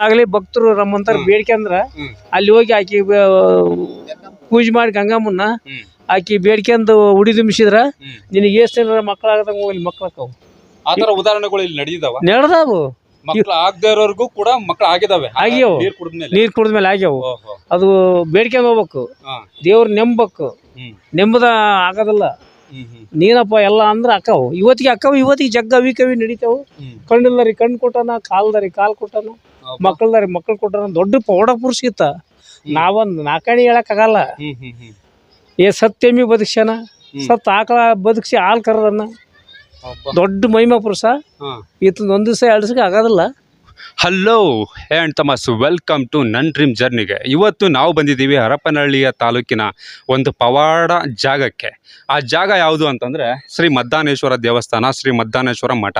ಆಗ್ಲಿ ಭಕ್ತರು ನಮ್ಮಂತಾರ ಬೇಡ್ಕೆಂದ್ರ ಅಲ್ಲಿ ಹೋಗಿ ಆಕಿ ಪೂಜೆ ಮಾಡಿ ಗಂಗಮ್ಮನ್ನ. ಆಕಿ ಬೇಡ್ಕೆಂದು ಉಡಿ ತುಂಬಿಸಿದ್ರ. ನಿನಗೆ ಎಷ್ಟು ಮಕ್ಕಳಾಗದಂಗ ಹೋಗಿ ಮಕ್ಕಳಕ್ಕವು ಆ ತರ ಉದಾಹರಣೆಗಳು ಇಲ್ಲಿ ನಡೆದಿದಾವ. ನಡೆದಾವು. ಮಕ್ಕಳು ಆಗದೆ ಇರೋರ್ಗೂ ಕೂಡ ಮಕ್ಕಳು ಆಗಿದಾವೆ. ಆಗ್ಯಾವ. ನೀರ್ ಕುಡಿದ್ಮೇಲೆ ನೀರ್ ಕುಡಿದ್ಮೇಲೆ ಆಗ್ಯಾವು. ಅದು ಬೇಡ್ಕೆಂದ್ ಹೋಗ್ಬೇಕು. ದೇವ್ರ ನೆಂಬಬೇಕು ನೆಮ್ಮದ ನೆಂಬದ ಆಗೋದಿಲ್ಲ. ನೀನಪ್ಪ ಎಲ್ಲ ಅಂದ್ರೆ ಅಕ್ಕವು. ಇವತ್ತಿಗೆ ಅಕ್ಕವು ಇವತ್ತಿಗೆ ಜಗ್ಗ ಅವಿ ಕವಿ ನಡೀತಾವು. ಕಣ್ಣಿಲ್ಲರಿ ಕಣ್ಣು ಕೊಟ್ಟಾನ ಕಾಲ್ದಾರಿ ಕಾಲ್ ಕೊಟ್ಟಾನ ಮಕ್ಕಳದಾರಿ ಮಕ್ಕಳು ಕೊಟ್ಟನ ದೊಡ್ಡ ಪೌಡ ಪುರುಷ ಇತ್ತ ನಾವೊಂದ್ ನಾಲ್ಕಣಿ ಹೇಳಕ್ಕಾಗಲ್ಲ. ಏ ಸತ್ಯಮಿ ಬದುಕ್ಸನ. ಸತ್ ಆಕಳ ಬದುಕ್ಸಿ ಹಾಲ್ ಕರದನ್ನ. ದೊಡ್ಡ ಮಹಿಮಾ ಪುರುಷ. ಈತನ ಒಂದ್ ದಿವಸ ಎರಡು ಆಗೋದಿಲ್ಲ. ಹಲೋ ಆ್ಯಂಡ್ ತಮಸ್ ವೆಲ್ಕಮ್ ಟು ನನ್ ಡ್ರೀಮ್ ಜರ್ನಿಗೆ ಇವತ್ತು ನಾವು ಬಂದಿದ್ದೀವಿ ಹರಪನಹಳ್ಳಿಯ ತಾಲೂಕಿನ ಒಂದು ಪವಾಡ ಜಾಗಕ್ಕೆ. ಆ ಜಾಗ ಯಾವುದು ಅಂತಂದರೆ ಶ್ರೀ ಮದ್ದಾನೇಶ್ವರ ದೇವಸ್ಥಾನ, ಶ್ರೀ ಮದ್ದಾನೇಶ್ವರ ಮಠ.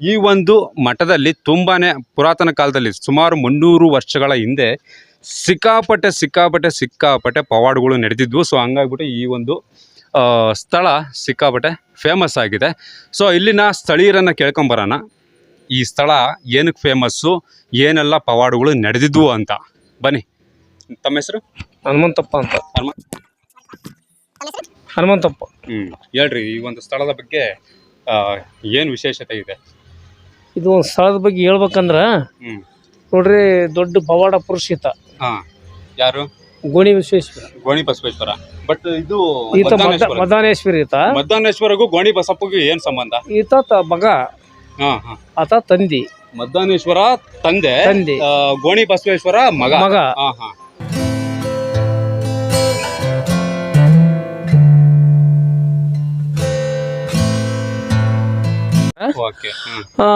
ಈ ಒಂದು ಮಠದಲ್ಲಿ ತುಂಬಾ ಪುರಾತನ ಕಾಲದಲ್ಲಿ ಸುಮಾರು ಮುನ್ನೂರು ವರ್ಷಗಳ ಹಿಂದೆ ಸಿಕ್ಕಾಪಟ್ಟೆ ಸಿಕ್ಕಾಪಟ್ಟೆ ಸಿಕ್ಕಾಪಟ್ಟೆ ಪವಾಡಗಳು ನಡೆದಿದ್ವು. ಸೊ ಹಂಗಾಗ್ಬಿಟ್ಟು ಈ ಒಂದು ಸ್ಥಳ ಸಿಕ್ಕಾಪಟ್ಟೆ ಫೇಮಸ್ ಆಗಿದೆ. ಸೊ ಇಲ್ಲಿನ ಸ್ಥಳೀಯರನ್ನು ಕೇಳ್ಕೊಂಬರೋಣ ಈ ಸ್ಥಳ ಏನಕ್ಕೆ ಫೇಮಸ್ಸು ಏನೆಲ್ಲ ಪವಾಡಗಳು ನಡೆದಿದ್ವು ಅಂತ. ಬನ್ನಿ. ತಮ್ಮ ಹೆಸರು? ಹನುಮಂತಪ್ಪ ಅಂತ. ಹನುಮ- ಹನುಮಂತಪ್ಪ. ಹ್ಞೂ ಹೇಳ್ರಿ ಈ ಒಂದು ಸ್ಥಳದ ಬಗ್ಗೆ ಏನು ವಿಶೇಷತೆ ಇದೆ? ಇದು ಒಂದು ಸ್ಥಳದ ಬಗ್ಗೆ ಹೇಳ್ಬೇಕಂದ್ರ ಹ್ಞೂ ನೋಡ್ರಿ ದೊಡ್ಡ ಪವಾಡ ಪುರುಷಿತ. ಹಾಂ ಯಾರು? ಗೋಣಿ ವಿಶ್ವೇಶ್ವರ ಗೋಣಿ ಬಸವೇಶ್ವರ. ಬಟ್ ಇದು ಈತ ಮದ. ಮದಾನೇಶ್ವರಿ ಈತ. ಮದ್ದಾನೇಶ್ವರಗೂ ಗೋಣಿ ಬಸಪ್ಪಗೂ ಏನು ಸಂಬಂಧ? ಈತ ತ- ಮಗ. ಆತ ತಂದಿ. ಮದ್ದಾನೇಶ್ವರ ತಂದೆ ತಂದೆ. ಗೋಣಿ ಬಸವೇಶ್ವರ ಮಗ. ಮಗ. ಹಾಂ ಹಾಂ. ಓಕೆ ಹ್ಞೂ ಆ,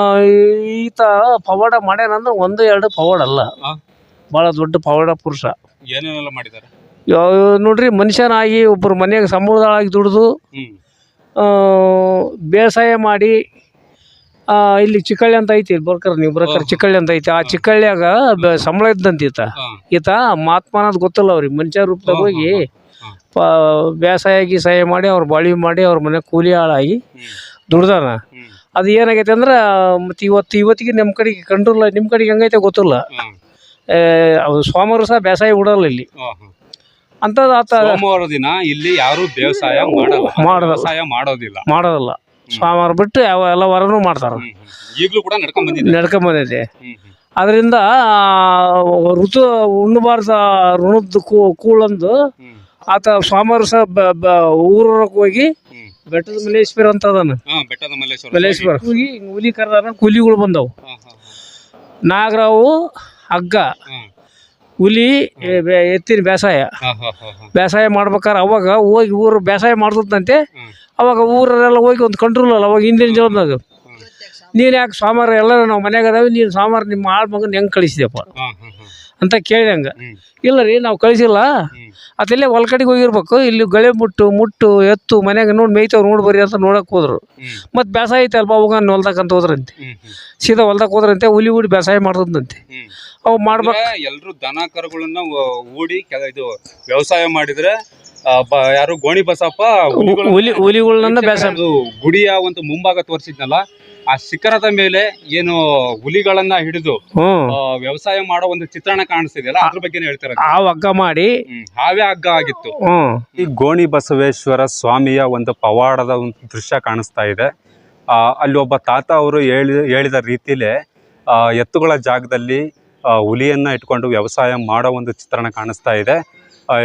ಈತ ಪವಾಡ ಮಾಡ್ಯಾನಂದ್ರೆ ಒಂದು ಎರಡು ಪವಾಡ ಅಲ್ಲ. ಬಹಳ ದೊಡ್ಡ ಪವಾಡ ಪುರುಷ. ಏನೇನೆಲ್ಲ ಮಾಡಿದ್ದಾರೆ ಯಾವ- ನೋಡ್ರಿ ಮನುಷ್ಯನಾಗಿ ಒಬ್ಬರು ಮನೆಯಾಗ ಸಂಬಳದಾಗಿ ದುಡಿದು ಬೇಸಾಯ ಮಾಡಿ ಇಲ್ಲಿ ಚಿಕ್ಕಳ್ಳಿ ಅಂತ ಐತಿ ಇಲ್ಲಿ ಬರ್ಕರ್ ನೀವು ಬರ್ಕರ್ ಚಿಕ್ಕಳ್ಳಿ ಅಂತ ಐತಿ. ಆ ಚಿಕ್ಕಳ್ಳಿಯಾಗ ಬ- ಸಂಬಳ ಇದ್ದಂತ ಈತ. ಈತ ಮಹಾತ್ಮ ಅನ್ನೋದು ಗೊತ್ತಿಲ್ಲ ಅವ್ರಿಗೆ ಮನುಷ್ಯ ರೂಪದಾಗ ಹೋಗಿ. ಪ ಬೇಸಾಯ ಗೀಸಾಯ ಮಾಡಿ ಅವ್ರ ಬಾಳಿ ಮಾಡಿ ಅವ್ರ ಮನೆ ಕೂಲಿ ಆಳಾಗಿ ದುಡ್ದಾನ. ಅದು ಏನಾಗೈತೆ ಅಂದ್ರೆ ಮತ್ತೆ ಇವತ್ತು ಇವತ್ತಿಗೆ ನಿಮ್ಮ ಕಡೆಗೆ ಕಂಡ್ರಲ್ಲ ನಿಮ್ಮ ಕಡೆಗೆ ಹೆಂಗೈತೆ ಗೊತ್ತಿಲ್ಲ. ಏ, ಸೋಮವಾರ ಸಹ ಬೇಸಾಯ ಉಡಲ್ಲ ಇಲ್ಲಿ. ಅಂಥದ್ದು ಆತ ಸೋಮವಾರ ದಿನ ಇಲ್ಲಿ ಯಾರು ವ್ಯವಸಾಯ ಮಾಡಲ್ಲ. ಮಾಡಲ್ಲ. ವ್ಯವಸಾಯ ಮಾಡೋದಿಲ್ಲ. ಮಾಡೋದಿಲ್ಲ. ಸೋಮವಾರ ಬಿಟ್ಟು ಯಾವ ಎಲ್ಲ ವರನು ಮಾಡ್ತಾರೆ. ಈಗಲೂ. ಕೂಡ ನಡ್ಕೊಂಡ್ ಬಂದಿದೆ. ಅದರಿಂದ ಋತು ಉಣ್ಣಬಾರ್ದ ಋಣದ ಕೂಳಂದು ಆತ ಸ್ವಾಮಿ ಸಹ ಊರೊಳಗೆ ಹೋಗಿ ಬೆಟ್ಟದ ಮಲ್ಲೇಶ್ವರ ಅಂತ ಅದನ್ನ. ಬೆಟ್ಟದ ಮಲ್ಲೇಶ್ವರ. ಮಲ್ಲೇಶ್ವರ. ಹೋಗಿ ಹುಲಿ ಕರ್ದಾರ ಕೂಲಿಗಳು ಬಂದವು. ನಾಗರಾವು ಹಗ್ಗ. ಹುಲಿ ಎತ್ತಿನ ಬೇಸಾಯ. ಬೇಸಾಯ ಮಾಡ್ಬೇಕಾರೆ ಅವಾಗ ಹೋಗಿ ಊರು ಬೇಸಾಯ ಮಾಡ್ತದಂತೆ. ಅವಾಗ ಊರರೆಲ್ಲ ಹೋಗಿ ಒಂದು ಕಂಟ್ರೋಲ್ ಅಲ್ಲ ಅವಾಗ ಹಿಂದಿನ ಜೀವನದಾಗ. ನೀನು ಯಾಕೆ ಸೋಮವಾರ ಎಲ್ಲರೂ ನಾವು ಮನ್ಯಾಗ ಅದಾವೆ ನೀನು ಸೋಮವಾರ ನಿಮ್ಮ ಆಳ್ ಮಗನ ಹೆಂಗೆ ಕಳಿಸಿದೆಪ್ಪ. ಅಂತ ಕೇಳಿದಂಗೆ ಹಂಗೆ. ಇಲ್ಲ ರೀ ನಾವು ಕಳಿಸಿಲ್ಲ. ಅದಲ್ಲೇ ಅದೆಲ್ಲೇ ಹೊಲ್ಕಡೆಗೆ ಹೋಗಿರ್ಬೇಕು ಇಲ್ಲಿ ಗಳೆ ಮುಟ್ಟು ಮುಟ್ಟು ಎತ್ತು ಮನ್ಯಾಗ ನೋಡಿ ಮೇಯ್ತಾವ್ ನೋಡಿ ಬರ್ರಿ ಅಂತ ನೋಡಕ್ಕೆ ಹೋದ್ರು. ಮತ್ತು ಬೇಸಾಯ ಐತೆ ಅಲ್ಪ ಅವಾಗ ಹೊಲ್ದಕ್ಕಂತ ಹೋದ್ರಂತೆ. ಹ್ಮ್, ಹ್ಮ್, ಸೀದಾ ಹೊಲ್ದಾಗ ಹೋದ್ರಂತೆ ಹುಲಿ ಹುಡಿ ಬೇಸಾಯ ಮಾಡ್ದಂತೆ. ಅವು ಮಾಡ್ಬೇಕು. ಎಲ್ಲರೂ ದನ ಕರುಗಳನ್ನ ಕೆಲ ಇದು ವ್ಯವಸಾಯ ಮಾಡಿದ್ರೆ ಯಾರು ಗೋಣಿ ಬಸಪ್ಪ ಹುಲಿಗಳನ್ನ- ಹುಲಿ ಹುಲಿಗಳನ್ನ ಅದು ಗುಡಿಯ ಒಂದು ಮುಂಭಾಗ ತೋರಿಸಿದ್ನಲ್ಲ ಆ ಶಿಖರದ ಮೇಲೆ ಏನು ಹುಲಿಗಳನ್ನ ಹಿಡಿದು ಆ, ವ್ಯವಸಾಯ ಮಾಡೋ ಒಂದು ಚಿತ್ರಣ ಕಾಣಿಸ್ತಿದೆಯಲ್ಲ ಅದ್ರ ಬಗ್ಗೆ ಹೇಳ್ತಾರೆ ಆ ಹಗ್ಗ ಮಾಡಿ ಹಾವೇ ಹಗ್ಗ ಆಗಿತ್ತು. ಈ ಗೋಣಿ ಬಸವೇಶ್ವರ ಸ್ವಾಮಿಯ ಒಂದು ಪವಾಡದ ಒಂದು ದೃಶ್ಯ ಕಾಣಿಸ್ತಾ ಇದೆ. ಆ, ಅಲ್ಲಿ ಒಬ್ಬ ತಾತ ಅವರು ಹೇಳಿ ಹೇಳಿದ ರೀತಿಲೆ ಆ, ಎತ್ತುಗಳ ಜಾಗದಲ್ಲಿ ಆ, ಹುಲಿಯನ್ನ ಇಟ್ಕೊಂಡು ವ್ಯವಸಾಯ ಮಾಡೋ ಒಂದು ಚಿತ್ರಣ ಕಾಣಿಸ್ತಾ ಇದೆ. ಆ,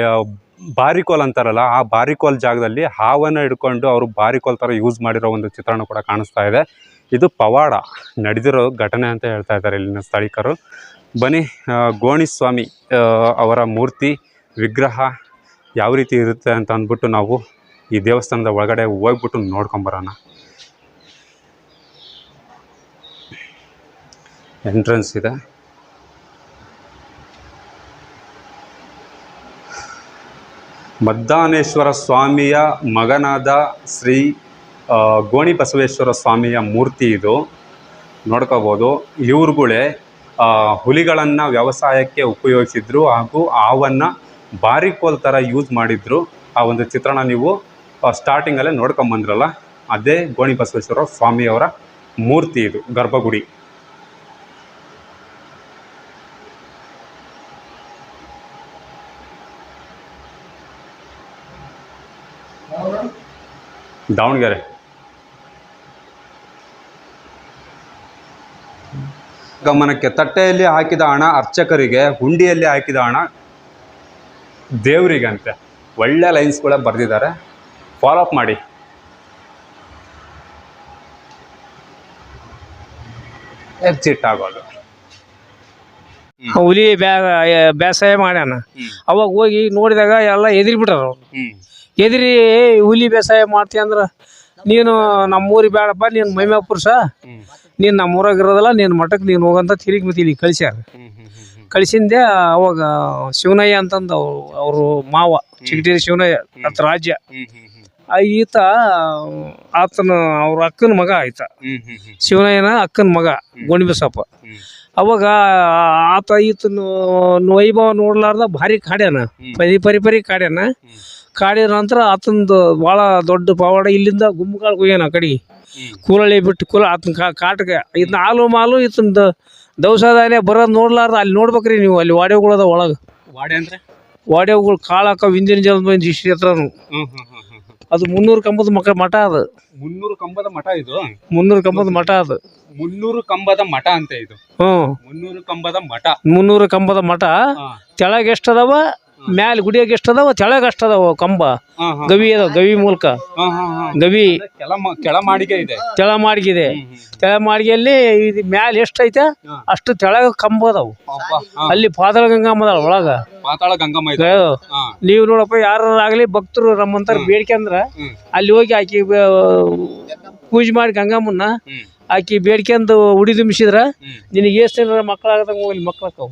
ಬಾರಿಕೋಲ್ ಅಂತಾರಲ್ಲ ಆ ಬಾರಿಕೋಲ್ ಜಾಗದಲ್ಲಿ ಹಾವನ್ನು ಹಿಡ್ಕೊಂಡು ಅವರು ಬಾರಿಕೋಲ್ ಥರ ಯೂಸ್ ಮಾಡಿರೋ ಒಂದು ಚಿತ್ರಣ ಕೂಡ ಕಾಣಿಸ್ತಾ ಇದೆ. ಇದು ಪವಾಡ ನಡೆದಿರೋ ಘಟನೆ ಅಂತ ಹೇಳ್ತಾ ಇದ್ದಾರೆ ಇಲ್ಲಿನ ಸ್ಥಳೀಕರು. ಬನ್ನಿ ಆ, ಗೋಣಿ ಸ್ವಾಮಿ ಅವರ ಮೂರ್ತಿ ವಿಗ್ರಹ ಯಾವ ರೀತಿ ಇರುತ್ತೆ ಅಂತ ಅಂದ್ಬಿಟ್ಟು ನಾವು ಈ ದೇವಸ್ಥಾನದ ಒಳಗಡೆ ಹೋಗ್ಬಿಟ್ಟು ನೋಡ್ಕೊಂಬರೋಣ. ಎಂಟ್ರೆನ್ಸ್ ಇದೆ. ಮದ್ದಾನೇಶ್ವರ ಸ್ವಾಮಿಯ ಮಗನಾದ ಶ್ರೀ ಗೋಣಿ ಬಸವೇಶ್ವರ ಸ್ವಾಮಿಯ ಮೂರ್ತಿ ಇದು. ನೋಡ್ಕೋಬೋದು. ಇವ್ರುಗಳೇ ಹುಲಿಗಳನ್ನು ವ್ಯವಸಾಯಕ್ಕೆ ಉಪಯೋಗಿಸಿದ್ರು ಹಾಗೂ ಹಾವನ್ನು ಬಾರಿಕೋಲ್ ಥರ ಯೂಸ್ ಮಾಡಿದ್ರು. ಆ ಒಂದು ಚಿತ್ರಣ ನೀವು ಸ್ಟಾರ್ಟಿಂಗಲ್ಲೇ ನೋಡ್ಕೊಂಬಂದ್ರಲ್ಲ, ಅದೇ ಗೋಣಿ ಬಸವೇಶ್ವರ ಸ್ವಾಮಿಯವರ ಮೂರ್ತಿ ಇದು, ಗರ್ಭಗುಡಿ. ದಾವಣಗೆರೆ ಗಮನಕ್ಕೆ ತಟ್ಟೆಯಲ್ಲಿ ಹಾಕಿದ ಹಣ ಅರ್ಚಕರಿಗೆ ಹುಂಡಿಯಲ್ಲಿ ಹಾಕಿದ ಹಣ ದೇವರಿಗೆ ಅಂತೆ ಒಳ್ಳೆ ಲೈನ್ಸ್ಗಳ ಬರೆದಿದ್ದಾರೆ. ಫಾಲೋ ಅಪ್ ಮಾಡಿ. ಎಕ್ಸಿಟ್ ಆಗೋದು. ಹುಲಿ ಬ್ಯಾ ಬೇಸಾಯ ಮಾಡ್ಯಾನ. ಅವಾಗ ಹೋಗಿ ನೋಡಿದಾಗ ಎಲ್ಲ ಎದ್ರಿ ಬಿಟ್ಟಾರ ಅವ್ರು ಎದ್ರಿ "ಏಯ್, ಹುಲಿ ಬೇಸಾಯ ಮಾಡ್ತಿ ಅಂದ್ರೆ ನೀನು ನಮ್ಮೂರಿಗೆ ಬೇಡಪ್ಪ ನೀನು ಮೈಮ್ಯಾ ಪುರುಷ ನೀನು ನಮ್ಮೂರಾಗ ಇರೋದಲ್ಲ ನೀನು ಮಠಕ್ಕೆ ನೀನು ಹೋಗಂತ ತಿರುಗಿ ಮತ್ತೆ ಇಲ್ಲಿ ಕಳಿಸ್ಯಾರ. ಕಳಿಸಿಂದೆ ಅವಾಗ ಶಿವನಯ್ಯ ಅಂತಂದು ಅವರು ಮಾವ ಚಿಗಟೇರಿ ಶಿವನಯ್ಯ ಅತ್ ರಾಜ್ಯ. ಈತ ಆತನ ಅವ್ರ ಅಕ್ಕನ ಮಗ ಆಯ್ತ. ಶಿವನಯ್ಯನ ಅಕ್ಕನ ಮಗ ಗೋಣಿಬಸಪ್ಪ. ಅವಾಗ ಆತ ಈತನ ವೈಭವ ನೋಡ್ಲಾರ್ದ ಭಾರಿ ಕಾಡ್ಯಾನ ಪರಿ ಪರಿ ಪರಿ ಕಾಡ್ಯಾನ. ಕಾಡಿದ ನಂತರ ಆತಂದು ಭಾಳ ದೊಡ್ಡ ಪವಾಡ ಇಲ್ಲಿಂದ ಗುಮ್ಮಗಾಳ್ಗೆ ಹೋಗ್ಯಾನ ಆ ಕಡೆ. ಕೂಲಳ್ಳಿ ಬಿಟ್ಟು ಕೂಲ ಆತನ ಕಾ ಕಾಟ್ಗೆ. ಇದನ್ನ ಹಾಲು ಮಾಲು ಇತ್ತು ದವಸದಾನೆ ಬರೋದು ನೋಡ್ಲಾರ್ದ ಅಲ್ಲಿ ನೋಡ್ಬೇಕ್ರಿ ನೀವು ಅಲ್ಲಿ ವಾಡ್ಯಗಳದ ಒಳಗೆ. ವಾಡೆ ಅಂದ್ರೆ? ವಾಡ್ಯಗಳು ಕಾಳಕ ವಿಂದಿನ ಜಲದ ಬಂದು ಇಷ್ಟು ಹತ್ರನು. ಅದು ಮುನ್ನೂರು ಕಂಬದ ಮಕ ಮಠ ಅದು. ಮುನ್ನೂರು ಕಂಬದ ಮಠ ಇದು? ಮುನ್ನೂರು ಕಂಬದ ಮಠ ಅದು. ಮುನ್ನೂರು ಕಂಬದ ಮಠ ಅಂತ ಇದು. ಹ್ಞೂ ಮುನ್ನೂರು ಕಂಬದ ಮಠ. ಮುನ್ನೂರು ಕಂಬದ ಮಠ. ತೆಳಗೆ ಎಷ್ಟು ಅದಾವ? ಮ್ಯಾಲ ಗುಡಿಯಾಗ ಎಷ್ಟು ಅದಾವ ತೆಳಗೆ ಅಷ್ಟು ಅದಾವ ಕಂಬ. ಗವಿ ಅದಾವ ಗವಿ ಮೂಲಕ. ಗವಿ. ಕೆಳ ಮ- ಕೆಳ ಮಾಡಿಗೆ ಇದೆ. ತೆಳ ಮಾಡಿಗಿದೆ. ತೆಳ ಮಾಡಿಗೆಯಲ್ಲಿ ಇದು ಮ್ಯಾಲ ಎಷ್ಟು ಐತೆ ಅಷ್ಟು ತೆಳಗ ಕಂಬ ಅದಾವು. ಅಬ್ಬಾ, ಹಾ. ಅಲ್ಲಿ ಪಾತಾಳ ಗಂಗಮ್ಮ ಅದಾಳ ಒಳಗ. ಪಾತಾಳ ಗಂಗಮ್ಮ ಇದೆ ಅಯ್ಯೋ, ಹಾ. ನೀವು ನೋಡಪ್ಪ ಯಾರಾಗ್ಲಿ ಭಕ್ತರು ನಮ್ಮಂತಾರ ಬೇಡಿಕೆ ಅಂದ್ರ ಹ್ಮ್. ಅಲ್ಲಿ ಹೋಗಿ ಆಕಿ ಬ- ಪೂಜೆ ಮಾಡಿ ಗಂಗಮ್ಮನ್ನ ಹ್ಮ್. ಆಕಿ ಬೇಡ್ಕೆಂದು ಉಡಿ ತುಂಬಿಸಿದ್ರ ಹ್ಮ್. ನಿನಗೆ ಎಷ್ಟು ಮಕ್ಕಳಾಗದ ಮಕ್ಕಳಾಗದಂಗ ಹೋಗ್ಲಿ ಮಕ್ಕಳಾಕವು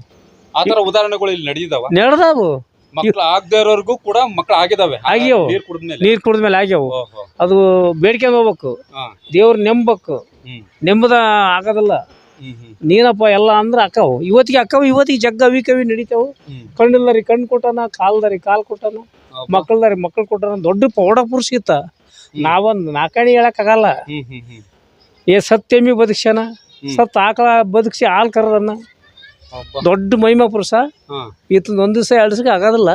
ಆ ತರ ಉದಾಹರಣೆಗಳು ಇಲ್ಲಿ ನಡೆದಿದಾವ? ನೆಡ್ದಾವು. ಮಕ್ಳು ಆಗದೆ ಇರೋರ್ಗೂ ಕೂಡ ಮಕ್ಳು ಆಗಿದಾವೆ. ಆಗ್ಯಾವು. ನೀರ್ ಕುಡಿದ್ಮೇಲೆ ನೀರು ಕುಡಿದ್ಮೇಲೆ ಆಗ್ಯಾವು. ಓಹೋ. ಅದು ಬೇಡ್ಕೊಂಡು ಹೋಗ್ಬೇಕು. ಹಾ. ದೇವ್ರ ನೆಂಬಬೇಕು ಹ್ಮ್. ನೆಂಬದ ಆಗೋದಿಲ್ಲ. ಹ್ಮ್ ಹ್ಮ್. ನೀನಪ್ಪ ಎಲ್ಲ ಅಂದ್ರೆ ಅಕ್ಕವು. ಇವತ್ತಿಗೆ ಅಕ್ಕವು ಇವತ್ತಿಗೆ ಜಗ್ಗ ಅವಿ ಕವಿ ನಡೀತಾವು. ಹ್ಮ್. ಕಣ್ಣಿಲ್ಲ ರೀ ಕಣ್ಣು ಕೊಟ್ಟಾನ ಕಾಲ್ದಾರಿ ಕಾಲ್ ಕೊಟ್ಟಾನ. ಮಕ್ಕಳ್ದಾರಿ ಮಕ್ಕಳು ಕೊಟ್ಟನ. ದೊಡ್ಡ ಪೌಡ ಪುರುಷ ಇತ್ತ. ನಾವೊಂದು ನಾಲ್ಕಣಿ ಹೇಳಕ್ಕಾಗಲ್ಲ. ಹ್ಮ್ ಹ್ಮ್ ಹ್ಮ್. ಏ ಸತ್ಯಮಿ ಬದುಕ್ಸ್ಯಾನ. ಸತ್ ಆಕಳ ಬದುಕ್ಸಿ ಹಾಲು ಕರದನ್ನ. ದೊಡ್ಡ ಮಹಿಮಾ ಪುರುಷ ಈತನ ಒಂದು ದಿವಸ ಎರಡು ದಿವಸಕ್ಕೆ ಆಗೋದಿಲ್ಲ.